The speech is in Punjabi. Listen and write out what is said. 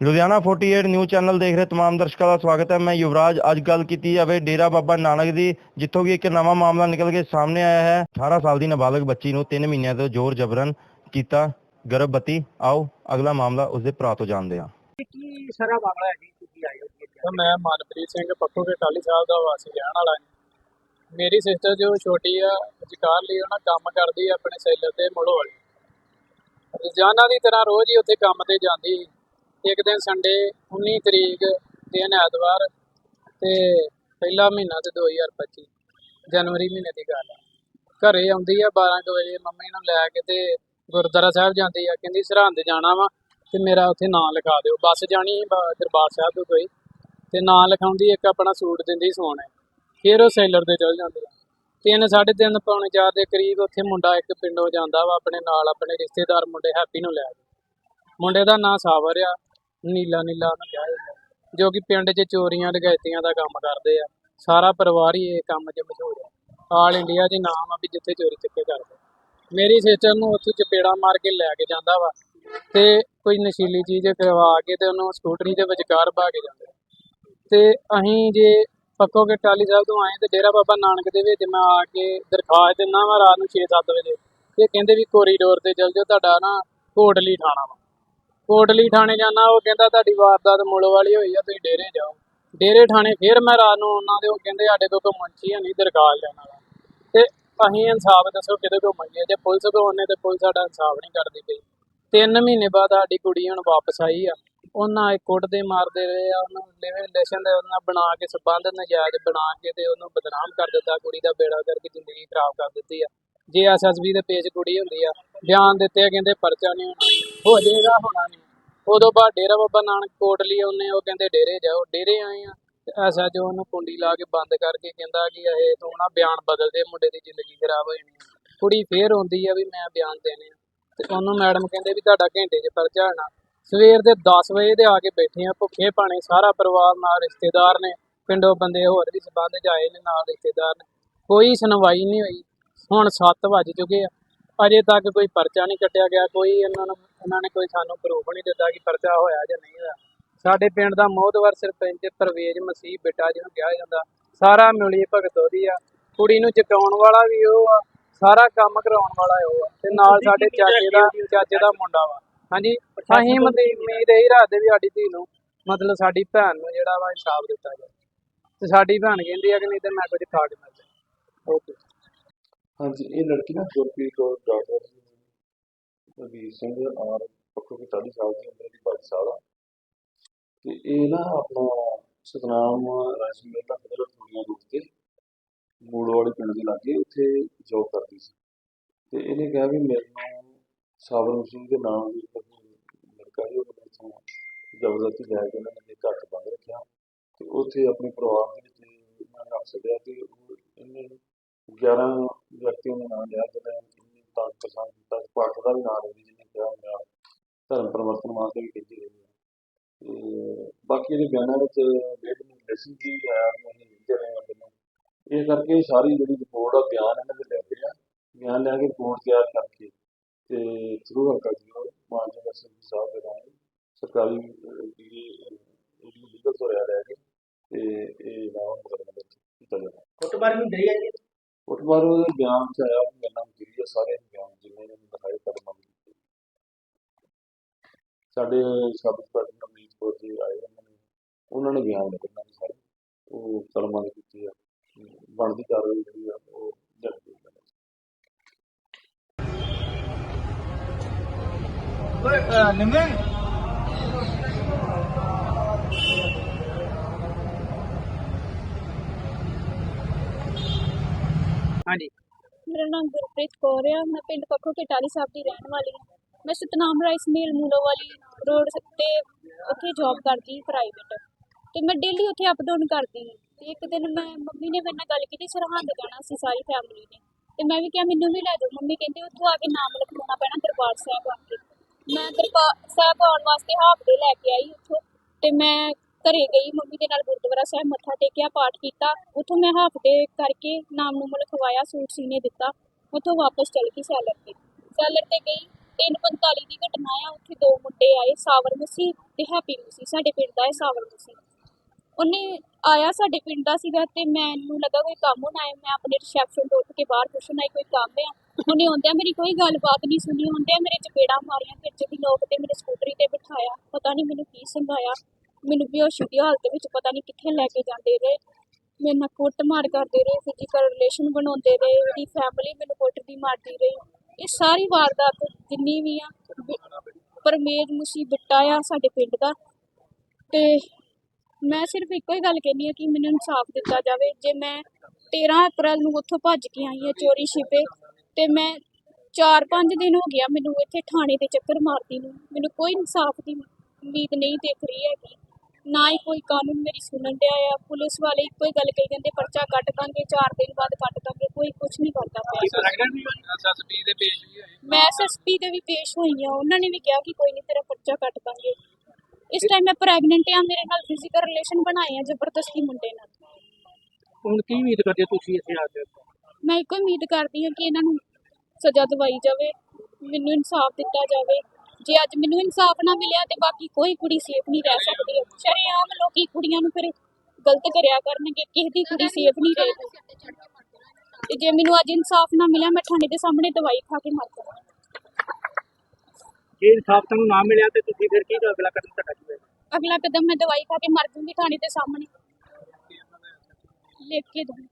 ਲੁਧਿਆਣਾ 48 ਨਿਊਜ਼ ਚੈਨਲ ਦੇਖ ਰਹੇ तमाम ਦਰਸ਼ਕਾਂ ਦਾ ਸਵਾਗਤ ਹੈ ਮੈਂ ਯੁਵਰਾਜ ਅੱਜ ਗੱਲ ਕੀਤੀ ਜਾਵੇ ਡੇਰਾ ਬਾਬਾ ਨਾਨਕ ਦੀ ਜਿੱਥੋਂ ਕਿ ਇੱਕ ਨਵਾਂ ਮਾਮਲਾ ਨਿਕਲ ਕੇ ਸਾਹਮਣੇ ਆਇਆ ਹੈ 18 ਸਾਲ ਦੀ ਨਾਬਾਲਗ ਬੱਚੀ ਨੂੰ 3 ਮਹੀਨਿਆਂ ਤੋਂ ਜ਼ੋਰ ਜ਼ਬਰਨ ਕੀਤਾ ਗਰਭਵਤੀ ਆਓ ਅਗਲਾ ਮਾਮਲਾ ਉਸਦੇ ਭਰਾ ਤੋਂ ਜਾਣਦੇ ਹਾਂ ਕੀ ਸਾਰਾ ਮਾਮਲਾ ਹੈ ਜੀ ਤੁਸੀਂ ਆਏ ਹੋ ਜੀ ਇੱਥੇ? ਤਾਂ ਮੈਂ ਮਨਪ੍ਰੀਤ ਸਿੰਘ ਪੱਖੋ ਕੇ ਟਾਲੀ ਸਾਹਿਬ ਦਾ ਵਾਸੀ ਰਹਿਣ ਵਾਲਾ ਹਾਂ ਮੇਰੀ ਸਿਸਟਰ ਜੋ ਛੋਟੀ ਆ ਜਕਾਰ ਲਈ ਉਹਨਾਂ ਕੰਮ ਕਰਦੀ ਆ ਆਪਣੇ ਸੈਲਰ ਤੇ ਮੁੜੋ ਵਾਲੀ ਰੋਜ਼ਾਨਾ ਦੀ ਤਰ੍ਹਾਂ ਰੋਜ਼ ਹੀ ਉੱਥੇ ਕੰਮ ਤੇ ਜਾਂਦੀ ਸੀ। ਇੱਕ ਦਿਨ ਸੰਡੇ 19 ਤਰੀਕ ਦਿਨ ਐਤਵਾਰ ਤੇ ਪਹਿਲਾ ਮਹੀਨਾ ਤੇ 2025 ਜਨਵਰੀ ਮਹੀਨੇ ਦੀ ਗੱਲ ਆ। ਘਰੇ ਆਉਂਦੀ ਆ 12 ਕੁ ਵਜੇ, ਮੰਮੀ ਨੂੰ ਲੈ ਕੇ ਤੇ ਗੁਰਦੁਆਰਾ ਸਾਹਿਬ ਜਾਂਦੀ ਆ, ਕਹਿੰਦੀ ਸਰਹੰਦ ਜਾਣਾ ਵਾ ਤੇ ਮੇਰਾ ਉੱਥੇ ਨਾਂ ਲਿਖਾ ਦਿਓ। ਬੱਸ ਜਾਣੀ ਬ- ਦਰਬਾਰ ਸਾਹਿਬ ਤੋਂ ਕੋਈ ਤੇ ਨਾਂ ਲਿਖਾਉਂਦੀ, ਇੱਕ ਆਪਣਾ ਸੂਟ ਦਿੰਦੀ ਸੋਨੇ ਫਿਰ ਉਹ ਸੈਲਰ ਦੇ ਚਲ ਜਾਂਦੇ ਆ। ਤਿੰਨ ਸਾਢੇ ਤਿੰਨ, ਪੌਣੇ ਚਾਰ ਦੇ ਕਰੀਬ ਉੱਥੇ ਮੁੰਡਾ ਇੱਕ ਪਿੰਡੋਂ ਜਾਂਦਾ ਵਾ, ਆਪਣੇ ਨਾਲ ਆਪਣੇ ਰਿਸ਼ਤੇਦਾਰ ਮੁੰਡੇ ਹੈਪੀ ਨੂੰ ਲੈ ਕੇ। ਮੁੰਡੇ ਦਾ ਨਾਂ ਸਾਵਰ ਆ। ਨੀਲਾ ਨੀਲਾ ਉਹਨੂੰ ਕਿਹਾ ਜਾਂਦਾ। ਜੋ ਕਿ ਪਿੰਡ 'ਚ ਚੋਰੀਆਂ ਡਕੈਤੀਆਂ ਦਾ ਕੰਮ ਕਰਦੇ ਆ। ਸਾਰਾ ਪਰਿਵਾਰ ਹੀ ਇਹ ਕੰਮ 'ਚ ਮਸ਼ਹੂਰ ਆ। ਆਲ ਇੰਡੀਆ 'ਚ ਨਾਮ ਆ ਵੀ ਜਿੱਥੇ ਚੋਰੀ ਚੱਕੇ ਕਰਦੇ। ਮੇਰੀ ਸਿਸਟਰ ਨੂੰ ਉੱਥੋਂ ਚਪੇੜਾ ਮਾਰ ਕੇ ਲੈ ਕੇ ਜਾਂਦਾ ਵਾ ਤੇ ਕੋਈ ਨਸ਼ੀਲੀ ਚੀਜ਼ ਕਰਵਾ ਕੇ ਤੇ ਉਹਨੂੰ ਸਕੂਟਰੀ ਦੇ ਵਿਚਕਾਰ ਭਾ ਕੇ ਜਾਂਦੇ। ਤੇ ਅਸੀਂ ਜੇ ਪੱਕੋ ਕੇ ਟਾਲੀ ਸਾਹਿਬ ਤੋਂ ਆਏ ਤੇ ਡੇਰਾ ਬਾਬਾ ਨਾਨਕ ਦੇ ਵਿੱਚ ਮੈਂ ਆ ਕੇ ਦਰਖਾਸਤ ਦਿੰਦਾ ਵਾ ਰਾਤ ਨੂੰ 6-7 ਵਜੇ। ਇਹ ਕਹਿੰਦੇ ਵੀ ਕੋਰੀਡੋਰ ਤੇ ਚੱਲ ਜਾਓ, ਤੁਹਾਡਾ ਨਾ ਕੋਟਲੀ ਥਾਣਾ ਵਾ। ਕੋਟਲੀ ਥਾਣੇ ਜਾਣਾ, ਉਹ ਕਹਿੰਦਾ ਤੁਹਾਡੀ ਵਾਰਦਾਤ ਮੁੱਲ ਵਾਲੀ ਹੋਈ ਆ, ਤੁਸੀਂ ਡੇਰੇ ਜਾਓ। ਡੇਰੇ ਥਾਣੇ ਫਿਰ ਮੈਂ ਰਾਤ ਨੂੰ ਉਹਨਾਂ ਦੇ ਉਹ ਕਹਿੰਦੇ ਸਾਡੇ ਕੋਲ ਕੋਈ ਮੁੰਸ਼ੀ ਨਹੀਂ ਦਰਖਾਸਤ ਲੈਣ ਵਾਲਾ। ਤੇ ਅਸੀਂ ਇਨਸਾਫ ਦੱਸੋ ਕਿਹਦੇ ਕੋਲ ਮੰਗੀਏ, ਜੇ ਪੁਲਿਸ ਕੋਲ ਉਹਨੇ ਤੇ ਪੁਲਿਸ ਸਾਡਾ ਇਨਸਾਫ ਨਹੀਂ ਕਰਦੀ ਪਈ। ਤਿੰਨ ਮਹੀਨੇ ਬਾਅਦ ਸਾਡੀ ਕੁੜੀ ਹੁਣ ਵਾਪਸ ਆਈ ਆ, ਉਹਨਾਂ ਇਹ ਕੁੱਟਦੇ ਮਾਰਦੇ ਰਹੇ ਆ, ਉਹਨੂੰ ਲਿਵਿੰਗ ਰਿਲੇਸ਼ਨ ਦੇ ਉਹਨਾਂ ਬਣਾ ਕੇ, ਸਬੰਧ ਨਜਾਇਜ਼ ਬਣਾ ਕੇ ਤੇ ਉਹਨੂੰ ਬਦਨਾਮ ਕਰ ਦਿੱਤਾ, ਕੁੜੀ ਦਾ ਬੇੜਾ ਕਰਕੇ ਜ਼ਿੰਦਗੀ ਖਰਾਬ ਕਰ ਦਿੱਤੀ ਆ। ਜੇ ਐਸਐਸਬੀ ਦੇ ਪੇਜ ਕੁੜੀ ਹੁੰਦੀ ਆ, ਬਿਆਨ ਦਿੱਤੇ ਕਹਿੰਦੇ ਪਰਚਾ ਨਹੀਂ ਹੋਣਾ। ਹੋ ਜਾਏਗਾ, ਹੋਣਾ ਨਹੀਂ। ਉਦੋਂ ਬਾਅਦ ਡੇਰਾ ਬਾਬਾ ਨਾਨਕ ਕੋਟਲੀ ਉਹਨੇ ਉਹ ਕਹਿੰਦੇ ਡੇਰੇ ਜਾਓ। ਡੇਰੇ ਆਏ ਆ, ਤੇ ਉਹਨੂੰ ਕੁੰਡੀ ਲਾ ਕੇ ਬੰਦ ਕਰਕੇ ਕਹਿੰਦਾ ਕਿ ਇਹ ਤੂੰ ਨਾ ਬਿਆਨ ਬਦਲ ਦੇ, ਮੁੰਡੇ ਦੀ ਜ਼ਿੰਦਗੀ ਖਰਾਬ ਹੋ ਜਾਣੀ। ਕੁੜੀ ਫੇਰ ਹੁੰਦੀ ਆ ਵੀ ਮੈਂ ਬਿਆਨ ਦੇਣੇ ਆ। ਤੇ ਉਹਨੂੰ ਮੈਡਮ ਕਹਿੰਦੇ ਵੀ ਤੁਹਾਡਾ ਘੰਟੇ 'ਚ ਪਰਚਾ ਹੋਣਾ। ਸਵੇਰ ਦੇ 10 ਵਜੇ ਦੇ ਆ ਕੇ ਬੈਠੇ ਆ, ਭੁੱਖੇ ਪਾਣੇ ਸਾਰਾ ਪਰਿਵਾਰ ਨਾਲ ਰਿਸ਼ਤੇਦਾਰ ਨੇ, ਪਿੰਡੋਂ ਬੰਦੇ ਹੋਰ ਵੀ ਸਬੰਧ ਜਾਏ ਨੇ ਨਾਲ ਰਿਸ਼ਤੇਦਾਰ ਨੇ। ਕੋਈ ਸੁਣਵਾਈ ਨਹੀਂ ਹੋਈ। ਹੁਣ 7 ਵੱਜ ਚੁੱਕੇ ਆ। ਅਜੇ ਤੱਕ ਕੋਈ ਪਰਚਾ ਨਹੀਂ ਕੱਟਿਆ ਗਿਆ ਕੋਈ ਇਹਨਾਂ ਨੂੰ ਇਹਨਾਂ ਨੇ ਕੋਈ ਸਾਨੂੰ ਪ੍ਰੂਫ ਨਹੀਂ ਦਿੱਤਾ ਕਿ ਪਰਚਾ ਹੋਇਆ ਜਾਂ ਨਹੀਂ ਹੋਇਆ। ਸਾਡੇ ਪਿੰਡ ਦਾ ਮੋਹਦਵਰ ਸਰਪੰਚ ਪਰਵੇਜ਼ ਮਸੀਹ ਬੇਟਾ ਜਿਹਨੂੰ ਕਿਹਾ ਜਾਂਦਾ ਸਾਰਾ ਮਿਲੀ ਭਗਤ ਉਹਦੀ ਆ। ਕੁੜੀ ਨੂੰ ਚਕਾਉਣ ਵਾਲਾ ਵੀ ਉਹ ਆ ਸਾਰਾ ਕੰਮ ਕਰਾਉਣ ਵਾਲਾ ਉਹ ਆ। ਤੇ ਨਾਲ ਸਾਡੇ ਚਾਚੇ ਦਾ ਚਾਚੇ ਦਾ ਮੁੰਡਾ ਵਾ। ਹਾਂਜੀ ਅਸੀਂ ਉਮੀਦ ਇਹੀ ਰੱਖਦੇ ਵੀ ਸਾਡੀ ਧੀ ਨੂੰ ਮਤਲਬ ਸਾਡੀ ਭੈਣ ਨੂੰ ਜਿਹੜਾ ਵਾ ਇਨਸਾਫ ਦਿੱਤਾ ਜਾਵੇ। ਤੇ ਸਾਡੀ ਭੈਣ ਕਹਿੰਦੀ ਆ ਕਿ ਨਹੀਂ ਤੇ ਮੈਂ ਕੁਝ ਖਾ ਕੇ ਮਰ ਜਾ ਓਕੇ। ਹਾਂਜੀ, ਇਹ ਲੜਕੀ ਨਾ ਗੁਰਪ੍ਰੀਤ ਕੌਰ ਡਾਕਟਰ ਰਵੀਰ ਸਿੰਘ ਔਰ ਪੱਖੋ ਕੀ ਸਾਲ ਦੀ ਉਮਰ ਦੀ 22 ਸਾਲ ਆ। ਤੇ ਇਹ ਨਾ ਆਪਣਾ ਸਤਨਾਮ ਰਾਈਸ ਮਿਲ ਦਾ ਮਿਡਲ ਰੋਡ ਤੇ ਮੂੜ ਵਾਲੇ ਪਿੰਡ ਦੇ ਲਾਗੇ ਉੱਥੇ ਜੋਬ ਕਰਦੀ ਸੀ। ਤੇ ਇਹਨੇ ਕਿਹਾ ਵੀ ਮੈਨੂੰ ਸਾਬਰ ਸਿੰਘ ਦੇ ਨਾਮ ਦੀ ਲੜਕਾ ਸੀ, ਉਹ ਮੈਨੂੰ ਜ਼ਬਰਦਸਤੀ ਲੈ ਕੇ ਉਹਨਾਂ ਨੇ ਘਰ ਬੰਦ ਰੱਖਿਆ। ਤੇ ਉੱਥੇ ਆਪਣੇ ਪਰਿਵਾਰ ਦੇ ਵਿੱਚ ਇਹਨਾਂ ਨੇ ਰੱਖ ਛੱਡਿਆ ਤੇ ਉਹ ਇਹਨੇ 11 ਵਿਅਕਤੀਆਂ ਦੇ ਨਾਮ ਲਿਆ ਜਿਹਨਾਂ ਨੇ ਤੰਗ ਪਸੰਦ ਕੀਤਾ, ਪਾਠ ਦਾ ਵੀ ਨਾਮ ਲਈ ਜਿਹਨੇ ਕਿਹਾ ਮੇਰਾ ਧਰਮ ਪਰਿਵਰਤਨ ਵਾਸਤੇ ਵੀ ਕਹਿੰਦੀ ਰਹੀ ਹੈ। ਤੇ ਬਾਕੀ ਇਹਦੇ ਬਿਆਨਾਂ ਵਿੱਚ ਡੇਢ ਨੂੰ ਲੈਸਨ ਕੀ ਆਇਆ ਵੀ ਅਸੀਂ ਲਿਖਦੇ ਇਹ ਕਰਕੇ ਸਾਰੀ ਜਿਹੜੀ ਰਿਪੋਰਟ ਆ, ਬਿਆਨ ਇਹਨਾਂ ਦੇ ਲੈ ਰਹੇ ਆ। ਬਿਆਨ ਲੈ ਕੇ ਰਿਪੋਰਟ ਤਿਆਰ ਕਰਕੇ ਤੇ ਥਰੂ ਹਲਕਾ ਜੀ ਮਾਨਯੋਗ ਐਸਐਸਪੀ ਸਾਹਿਬ ਦੇ ਨਾਲ ਸਰਕਾਰੀ ਜਿਹੜੀ ਲੀਗਲ ਤੋਂ ਰਿਹਾ ਰਹਿ ਕੇ ਤੇ ਇਹ ਨਾਮ ਮੁਕਦਮੇ ਕੀਤਾ ਜਾਣਾ ਕੁੱਟਮਾਰ ਵੀ ਡਰੀ ਹੈ ਜੀ ਫੁੱਟਬਾਲ ਉਹਦੇ ਬਿਆਨ ਚ ਆਇਆ ਵੀ ਮੇਰੇ ਨਾਲ ਗਿਰੀ ਆ ਸਾਰੇ ਬਿਆਨ ਜਿੰਨੇ ਨੇ ਦਿਖਾਏ ਕਦਮ ਕੀਤੇ ਸਾਡੇ ਸਾਬਤ ਪ੍ਰਧਾਨ ਅਮਰੀਕ ਕੌਰ ਜੀ ਆਏ ਉਹਨਾਂ ਨੇ ਉਹਨਾਂ ਨੇ ਬਿਆਨ ਲਿਖੇ ਸਾਰੇ। ਉਹ ਕਲਮਾਂ ਦੀ ਕੀਤੀ ਆ। ਬਣਦੀ ਕਾਰਵਾਈ ਜਿਹੜੀ ਆ, ਉਹ ਜਲਦੀ ਹੋਈ ਨਿੰਮੇ? ਹਾਂਜੀ। ਮੇਰਾ ਨਾਮ ਗੁਰਪ੍ਰੀਤ ਕੌਰ ਆ, ਮੈਂ ਪਿੰਡ ਪੱਖੋ ਕਟਾਲੀ ਸਾਹਿਬ ਦੀ ਰਹਿਣ ਵਾਲੀ ਹਾਂ। ਮੈਂ ਸਤਨਾਮ ਰਾਈਸ ਮਿਲ ਮੂਲੋ ਵਾਲੀ ਰੋਡ ਤੇ ਉੱਥੇ ਜੌਬ ਕਰਦੀ ਪ੍ਰਾਈਵੇਟ ਤੇ ਮੈਂ ਡੇਲੀ ਉੱਥੇ ਅਪ ਡਾਊਨ ਕਰਦੀ ਤੇ ਇੱਕ ਦਿਨ ਮੈਂ ਮੰਮੀ ਨੇ ਮੇਰੇ ਨਾਲ ਗੱਲ ਕੀਤੀ ਸਰਹੰਦ ਜਾਣਾ ਸੀ ਸਾਰੀ ਫੈਮਿਲੀ ਨੇ। ਤੇ ਮੈਂ ਵੀ ਕਿਹਾ, ਮੈਨੂੰ ਵੀ ਲੈ ਜਾਓ। ਮੰਮੀ ਕਹਿੰਦੇ, ਉੱਥੋਂ ਆ ਕੇ ਨਾਮ ਲਿਖਵਾਉਣਾ ਪੈਣਾ ਦਰਬਾਰ ਸਾਹਿਬ ਆ ਕੇ। ਮੈਂ ਦਰਬਾਰ ਸਾਹਿਬ ਆਉਣ ਵਾਸਤੇ ਹਾਫ ਡੇ ਲੈ ਕੇ ਆਈ ਉੱਥੋਂ। ਤੇ ਮੈਂ ਘਰੇ ਗਈ, ਮੰਮੀ ਦੇ ਨਾਲ ਗੁਰਦੁਆਰਾ ਸਾਹਿਬ ਮੱਥਾ ਟੇਕਿਆ, ਪਾਠ ਕੀਤਾ। ਉੱਥੋਂ ਮੈਂ ਹਾਫ ਡੇ ਕਰਕੇ ਨਾਮ ਨੂੰ ਲਿਖਵਾਇਆ ਸੂਟ ਸੀਨੇ ਦਿੱਤਾ। ਉੱਥੋਂ ਵਾਪਸ ਚਲ ਗਈ ਸੈਲਰ ਤੇ। ਸੈਲਰ ਤੇ ਗਈ 3:45 ਦੀ ਘਟਨਾ ਆ। ਉੱਥੇ ਦੋ ਮੁੰਡੇ ਆਏ, ਸਾਵਰ ਮਸੀ ਤੇ ਹੈਪੀ ਮਸੀ ਸਾਡੇ ਪਿੰਡ ਦਾ ਹੈ ਸਾਵਰ ਮਸੀ ਉਹਨੇ ਆਇਆ ਸਾਡੇ ਪਿੰਡ ਦਾ ਸੀਗਾ ਤੇ ਮੈਨੂੰ ਲੱਗਾ ਕੋਈ ਕੰਮ ਹੋਣਾ ਹੈ। ਮੈਂ ਆਪਣੇ ਰਿਸੈਪਸ਼ਨ ਤੋਂ ਉੱਠ ਕੇ ਬਾਹਰ ਪੁੱਛਣ ਆਈ, ਕੋਈ ਕੰਮ ਆ? ਉਹਨੇ ਆਉਂਦਿਆਂ ਮੇਰੀ ਕੋਈ ਗੱਲਬਾਤ ਨਹੀਂ ਸੁਣੀ। ਆਉਂਦਿਆਂ ਮੇਰੇ ਚਪੇੜਾਂ ਮਾਰੀਆਂ, ਫਿਰ ਦੀ ਲੋਕ ਤੇ ਮੇਰੇ ਸਕੂਟਰੀ ਤੇ ਬਿਠਾਇਆ, ਪਤਾ ਨਹੀਂ ਮੈਨੂੰ ਕੀ ਸੰਭਾਇਆ ਮੈਨੂੰ ਬੇਹੋਸ਼ੀ ਦੀ ਹਾਲਤ ਵਿੱਚ ਪਤਾ ਨਹੀਂ ਕਿੱਥੇ ਲੈ ਕੇ ਜਾਂਦੇ ਰਹੇ। ਮੇਰੇ ਨਾਲ ਕੁੱਟਮਾਰ ਕਰਦੇ ਰਹੇ ਫਿਜ਼ੀਕਲ ਰਿਲੇਸ਼ਨ ਬਣਾਉਂਦੇ ਰਹੇ ਉਹਦੀ ਫੈਮਿਲੀ ਮੈਨੂੰ ਕੁੱਟਦੀ ਮਾਰਦੀ ਰਹੀ। ਇਹ ਸਾਰੀ ਵਾਰਦਾਤ ਜਿੰਨੀ ਵੀ ਆ ਪਰਮੇਜ ਮੁਸੀ ਆ ਸਾਡੇ ਪਿੰਡ ਦਾ। ਤੇ ਮੈਂ ਸਿਰਫ ਇੱਕੋ ਹੀ ਗੱਲ ਕਹਿੰਦੀ ਆ ਕਿ ਮੈਨੂੰ ਇਨਸਾਫ ਦਿੱਤਾ ਜਾਵੇ। ਜੇ ਮੈਂ 13 ਅਪ੍ਰੈਲ ਨੂੰ ਉੱਥੋਂ ਭੱਜ ਕੇ ਆਈ ਹਾਂ ਚੋਰੀ ਛਿਪੇ, ਤੇ ਮੈਂ 4-5 ਦਿਨ ਹੋ ਗਿਆ ਮੈਨੂੰ ਇੱਥੇ ਥਾਣੇ ਦੇ ਚੱਕਰ ਮਾਰਦੀ ਨੂੰ। ਮੈਨੂੰ ਕੋਈ ਇਨਸਾਫ ਦੀ ਉਮੀਦ ਨਹੀਂ ਦਿਖ ਰਹੀ ਹੈਗੀ। ਨਾ ਹੀ ਕੋਈ ਕਾਨੂੰਨ ਮੇਰੀ ਸੁਣਨ ਡਿਆ ਆ। ਪੁਲਿਸ ਵਾਲੇ ਇੱਕੋ ਹੀ ਗੱਲ ਕਹੀ ਜਾਂਦੇ ਪਰਚਾ ਕੱਟ ਦਾਂਗੇ 4 ਦਿਨ ਬਾਅਦ ਕੱਟ ਦਾਂਗੇ ਕੋਈ ਕੁਝ ਨਹੀਂ ਕਰਦਾ ਪਿਆ। ਐਸਐਸਪੀ ਦੇ ਪੇਸ਼ ਵੀ ਹੋਏ? ਮੈਂ ਐਸਐਸਪੀ ਦੇ ਵੀ ਪੇਸ਼ ਹੋਈ ਆ। ਉਹਨਾਂ ਨੇ ਵੀ ਕਿਹਾ ਕਿ ਕੋਈ ਨਹੀਂ ਤੇਰਾ ਪਰਚਾ ਕੱਟ ਦਾਂਗੇ। ਇਸ ਟਾਈਮ ਮੈਂ ਪ੍ਰੈਗਨੈਂਟ ਆ ਮੇਰੇ ਨਾਲ ਫਿਜ਼ੀਕਲ ਰਿਲੇਸ਼ਨ ਬਣਾਏ ਆ ਜ਼ਬਰਦਸਤੀ ਮੁੰਡੇ ਨਾਲ। ਹੁਣ ਕੀ ਉਮੀਦ ਕਰਦੇ ਤੁਸੀਂ ਇੱਥੇ ਆ ਕੇ? ਮੈਂ ਇੱਕੋ ਉਮੀਦ ਕਰਦੀ ਹਾਂ ਕਿ ਇਹਨਾਂ ਨੂੰ ਸਜ਼ਾ ਦਿਵਾਈ ਜਾਵੇ ਮੈਨੂੰ ਇਨਸਾਫ ਦਿੱਤਾ ਜਾਵੇ। ਜੇ ਅੱਜ ਮੈਨੂੰ ਇਨਸਾਫ ਨਾ ਮਿਲਿਆ ਤੇ ਬਾਕੀ ਕੋਈ ਕੁੜੀ ਸੇਫ ਨਹੀਂ ਰਹਿ ਸਕਦੀ। ਸ਼ਰੇਆਮ ਲੋਕੀ ਕੁੜੀਆਂ ਨੂੰ ਫਿਰ ਗਲਤ ਕਰਿਆ ਕਰਨਗੇ ਕਿਸੇ ਦੀ ਕੁੜੀ ਸੇਫ ਨਹੀਂ ਰਹੇਗੀ। ਤੇ ਜੇ ਮੈਨੂੰ ਅੱਜ ਇਨਸਾਫ ਨਾ ਮਿਲਿਆ ਮੈਂ ਥਾਣੇ ਦੇ ਸਾਹਮਣੇ ਦਵਾਈ ਖਾ ਕੇ ਮਰ ਜਾਵਾਂਗੀ ਜੇ ਇਨਸਾਫ ਤੁਹਾਨੂੰ ਨਾ ਮਿਲਿਆ ਤੇ ਤੁਸੀਂ ਫਿਰ ਕੀ ਅਗਲਾ ਕਦਮ ਤੁਹਾਡਾ ਕੀ ਹੋਏਗਾ? ਅਗਲਾ ਕਦਮ ਮੈਂ ਦਵਾਈ ਖਾ ਕੇ ਮਰ ਜੂੰਗੀ ਥਾਣੇ ਦੇ ਸਾਹਮਣੇ। ਲਿਖ ਕੇ ਦੂੰਗੀ